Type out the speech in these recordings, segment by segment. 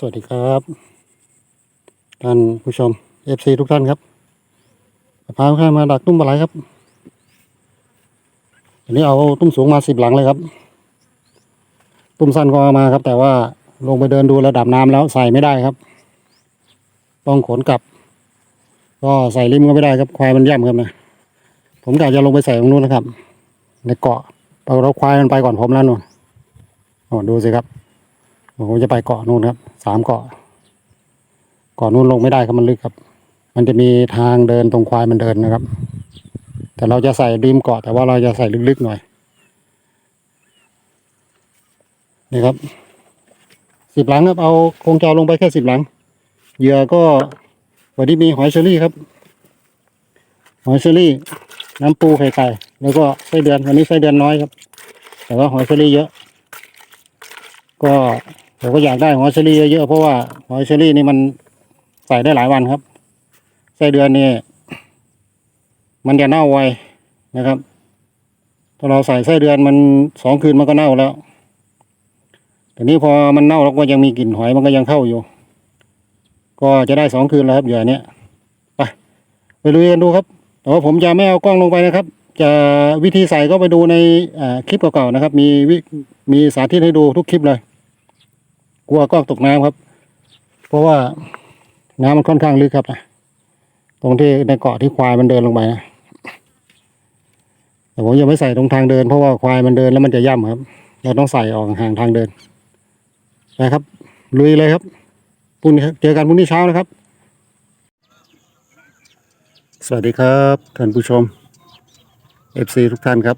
สวัสดีครับ ท่านผู้ชมเอฟซีทุกท่านครับพาทุกท่ามาดักตุ้มปลาไหลครับวันนี้เอาตุ้มสูงมาสิบหลังเลยครับ ตุ้มสั้นก็เอามาครับ แต่ว่าลงไปเดินดูระดับน้ำแล้วใส่ไม่ได้ครับ ต้องขนกลับ ก็ใส่ริมก็ไม่ได้ครับ ควายมันย่ำครับนะผมกะจะลงไปใส่ตรงนู้นนะครับ ในเกาะปราควายมันไปก่อนผมแล้วนู่นโอ้ดูสิครับ ผมจะไปเกาะนู่นครับสามเกาะเกาะนู่นลงไม่ได้ครับมันลึกครับ มันจะมีทางเดินตรงควายมันเดินนะครับ แต่เราจะใส่ริมเกาะแต่ว่าเราจะใส่ลึกๆหน่อยนี่ครับสิบหลังครับเอาคงจะลงไปแค่สิบหลังเหยื่อก็วันนี้มีหอยเชอรี่ครับ หอยเชอรี่ น้ำปูไข่ไก่แล้วก็ไส้เดือนวันนี้ไส้เดือนน้อยครับ แต่ว่าหอยเชอรี่เยอะ ก็ ผมก็อยากได้หอยเชอรี่เยอะๆเพราะว่าหอยเชอรี่นี่มันใส่ได้หลายวันครับไส้เดือนนี่มันจะเน่าไวนะครับ ถ้าเราใส่ไส้เดือนมันสองคืนมันก็เน่าแล้วแต่นี้พอมันเน่าแล้วก็ยังมีกลิ่นหอยมันก็ยังเข้าอยู่ ก็จะได้สองคืนแล้วครับเหยื่อเนี้ยไปไปลุยกันดูครับ แต่ว่าผมจะไม่เอากล้องลงไปนะครับ จะวิธีใส่ก็ไปดูในคลิปเก่าๆนะครับ มีมีสาธิตให้ดูทุกคลิปเลย กลัวกล้องตกน้ำครับ เพราะว่าน้ำมันค่อนข้างลึกครับนะตรงที่ในเกาะที่ควายมันเดินลงไปนะแต่ผมยังไม่ใส่ตรงทางเดินเพราะว่าควายมันเดินแล้วมันจะย่ำครับ เราต้องใส่ออกห่างทางเดินนะครับลุยเลยครับพรุ่งนี้เจอกันพรุ่งนี้เช้านะครับ สวัสดีครับท่านผู้ชม FC ทุกท่านครับ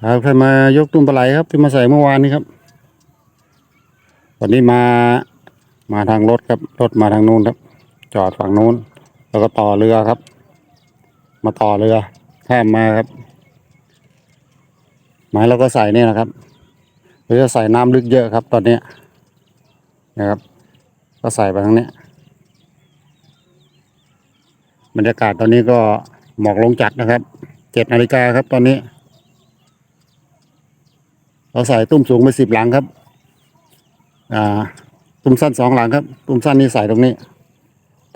พาท่านมายกตุ้มปลาไหลครับที่มาใส่เมื่อวานนี้ครับ วันนี้มามาทางรถครับ รถมาทางนู้นครับ จอดฝั่งนู้น แล้วก็ต่อเรือครับ มาต่อเรือข้ามมาครับหมายเราก็ใส่เนี่ยนะครับเราจะใส่น้ำลึกเยอะครับ ตอนเนี้นะครับ ก็ใส่ไปทางเนี้ยบรรยากาศตอนนี้ก็หมอกลงจัดนะครับเจ็ดนาฬิกาครับตอนนี้ เราใส่ตุ้มสูงไปสิบหลังครับ อ่าตุ้มสั้นสองหลังครับตุ้มสั้นนี่ใส่ตรงนี้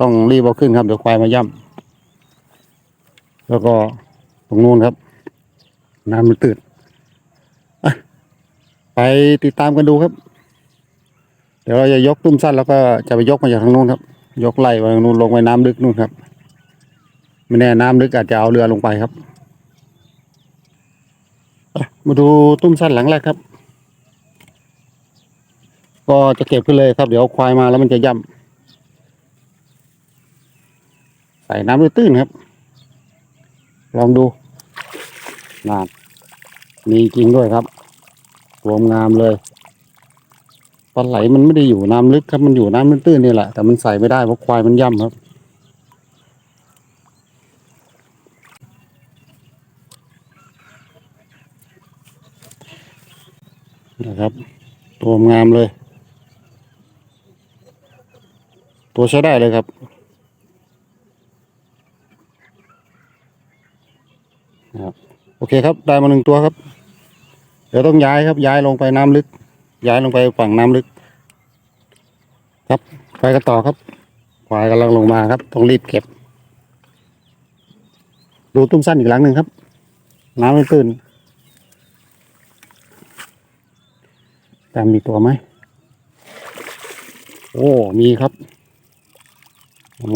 ต้องรีบเอาขึ้นครับเดี๋ยวควายมาย่ำแล้วก็ตรงนู้นครับ น้ำมันตื่นไปติดตามกันดูครับ เดี๋ยวเราจะยกตุ้มสั้นแล้วก็จะไปยกมาจากทางนู้นครับ ยกไล่มาทางนู้นลงไปน้ำลึกนู่นครับไม่แน่น้ำลึกอาจจะเอาเรือลงไปครับมาดูตุ้มสั้นหลังแรกครับ ก็จะเก็บขึ้นเลยครับ เดี๋ยวควายมาแล้วมันจะย่ำใส่น้ำตื้นครับ ลองดูนานมีจริงด้วยครับรวมงามเลยปลาไหลมันไม่ได้อยู่น้ำลึกครับมันอยู่น้ำตื้นๆนี่แหละแต่มันใส่ไม่ได้เพราะควายมันย่ำครับ นะครับ ตัวงามเลย ตัวใช้ได้เลยครับนะครับ โอเคครับ ได้มาหนึ่งตัวครับ เดี๋ยวต้องย้ายครับ ย้ายลงไปน้ำลึก ย้ายลงไปฝั่งน้ำลึก ครับไปกันต่อครับควายกำลังลงมาครับ ต้องรีบเก็บ ดูตุ้มสั้นอีกหลังหนึ่งครับ น้ำไม่ตื้นตามมีตัวไหม โอ้ มีครับ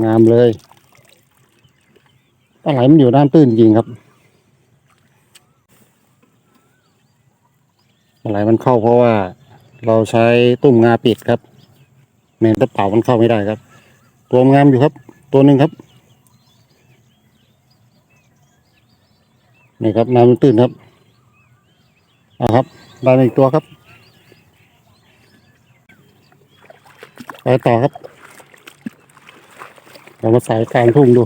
งามเลยปลาไหลมันอยู่ด้านตื้นจริงครับปลาไหลมันเข้าเพราะว่าเราใช้ตุ้มงาปิดครับเมนตะเป่ามันเข้าไม่ได้ครับ ตัวงามอยู่ครับ ตัวหนึ่งครับนี่ครับน้ำมันตื้นครับเอาครับได้อีกตัวครับ ไปต่อครับ เรามาใส่กลางทุ่งดู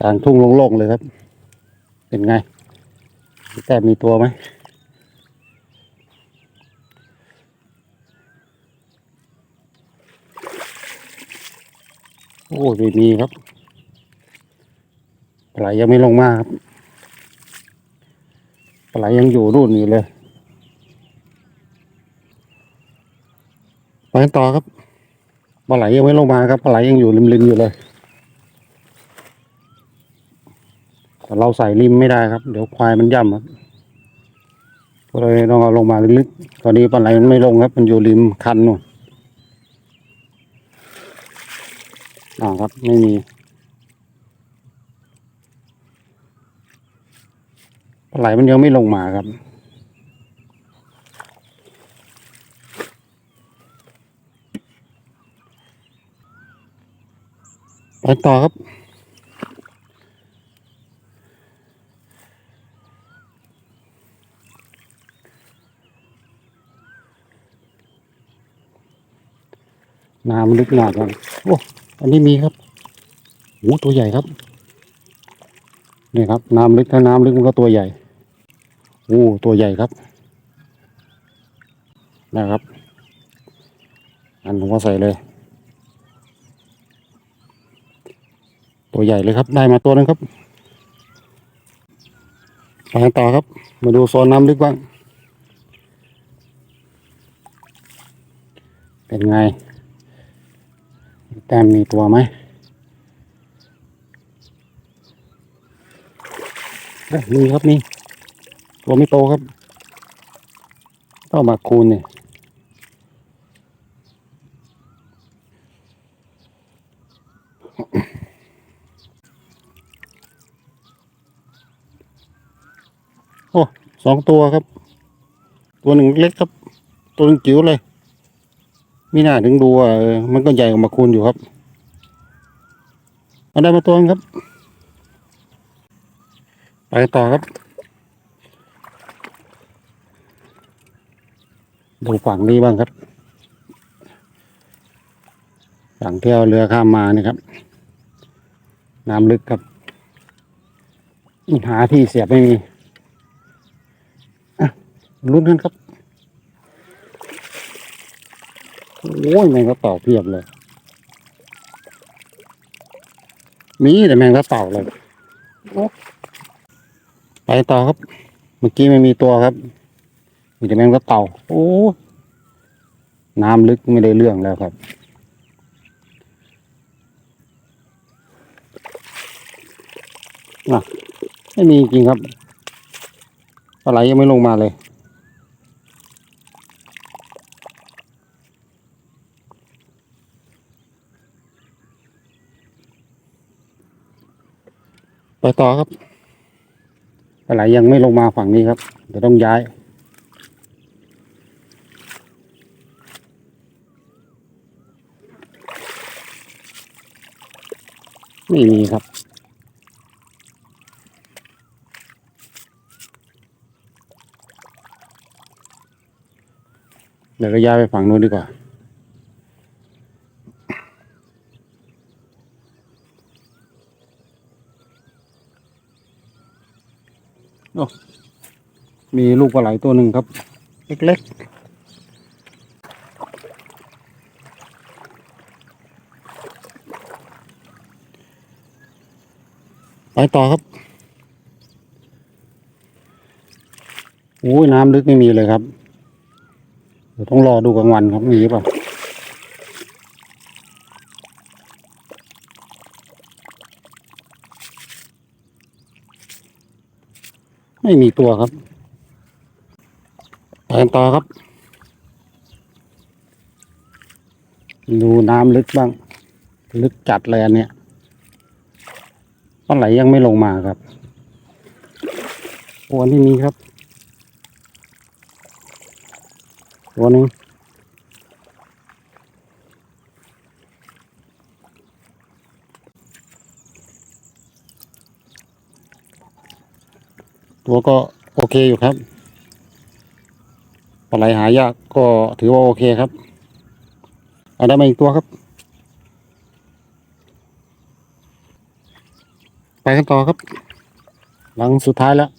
กลางทุ่งโล่งๆเลยครับ เป็นไงแต่มีตัวไหมโอ้ยไม่มีครับปลายังไม่ลงมาครับปลายังอยู่รุ่นอยู่เลย ไปต่อครับปลาไหลยังไม่ลงมาครับปลาไหลยังอยู่ริมๆอยู่เลยแต่เราใส่ริมไม่ได้ครับ เดี๋ยวควายมันย่ำครับก็เลยต้องเอาลงมาลึกๆตอนนี้ปลาไหลมันไม่ลงครับ มันอยู่ริมคันนู่นอ่าครับไม่มีปลาไหลมันยังไม่ลงมาครับ ไปต่อครับ น้ำลึกมากครับโอ้ อันนี้มีครับโอ้ตัวใหญ่ครับ นี่ครับ น้ำลึกถ้าน้ำลึกมันก็ตัวใหญ่ โอ้ ตัวใหญ่ครับ นะครับ อันผมก็ใส่เลย ตัวใหญ่เลยครับ ได้มาตัวนึงครับไปต่อครับ มาดูโซนน้ำลึกบ้าง เป็นไงแต้มมีตัวไหมมีครับมีตัวไม่โตครับต้องมาคูณเนี่ยโอ้ สองตัวครับ ตัวหนึ่งเล็กครับ ตัวหนึ่งจิ๋วเลยมีหน้าถึงดูว่ามันก็ใหญ่กว่ามาคูณอยู่ครับเอาได้มาตัวนึงครับ ไปต่อครับ ดูฝั่งนี้บ้างครับ ฝั่งเที่เอาเรือข้ามมานี่ครับ น้ำลึกครับ หาที่เสียบไม่มี ลุ้นกันครับ โอ้ยแมงกระเต่าเพียบเลย มีแต่แมงกระเต่าเลยโอ้ไปต่อครับ เมื่อกี้ไม่มีตัวครับ มีแต่แมงกระเต่า โอ้น้ำลึกไม่ได้เรื่องแล้วครับน่ะไม่มีจริงครับปลาไหลยังไม่ลงมาเลย ต่อครับปลาไหลยังไม่ลงมาฝั่งนี้ครับเดี๋ยวต้องย้ายไม่มีครับ เดี๋ยวก็ย้ายไปฝั่งนู้นดีกว่า มีลูกปลาไหลตัวหนึ่งครับ เล็กๆไปต่อครับโอ้ยน้ำลึกไม่มีเลยครับเดี๋ยวต้องรอดูกลางวันครับมีหรือเปล่า ไม่มีตัวครับไปกันต่อครับ ดูน้ำลึกบ้าง ลึกจัดเลยอันเนี้ยปลาไหลยังไม่ลงมาครับตัวนี้มีครับตัวนึง ตัวก็โอเคอยู่ครับปลาไหลหายากก็ถือว่าโอเคครับเอาได้มาอีกตัวครับ ไปกันต่อครับ หลังสุดท้ายแล้ว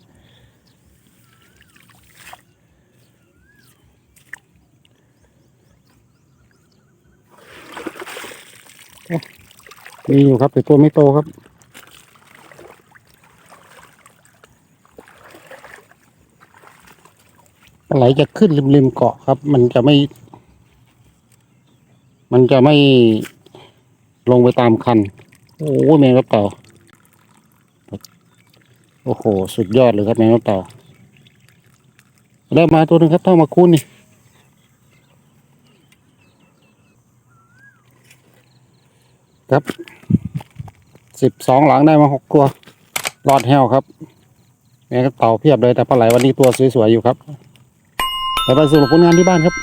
มีอยู่ครับแต่ตัวไม่โตครับ ปลา ไหลจะขึ้นริมๆเกาะครับ มันจะไม่ มันจะไม่ลงไปตามคัน โอ้แมงกระเต่าโอ้โห สุดยอดเลยครับแมงกระเต่าได้มาตัวหนึ่งครับต้องมาคุ้นนี่ครับสิบสองหลังได้มาหกตัวรอดแห้วครับแมงกระเต่าเพียบเลยแต่ปลาไหลวันนี้ตัวสวยๆอยู่ครับ ไปไปสรุปผลงานที่บ้านครับ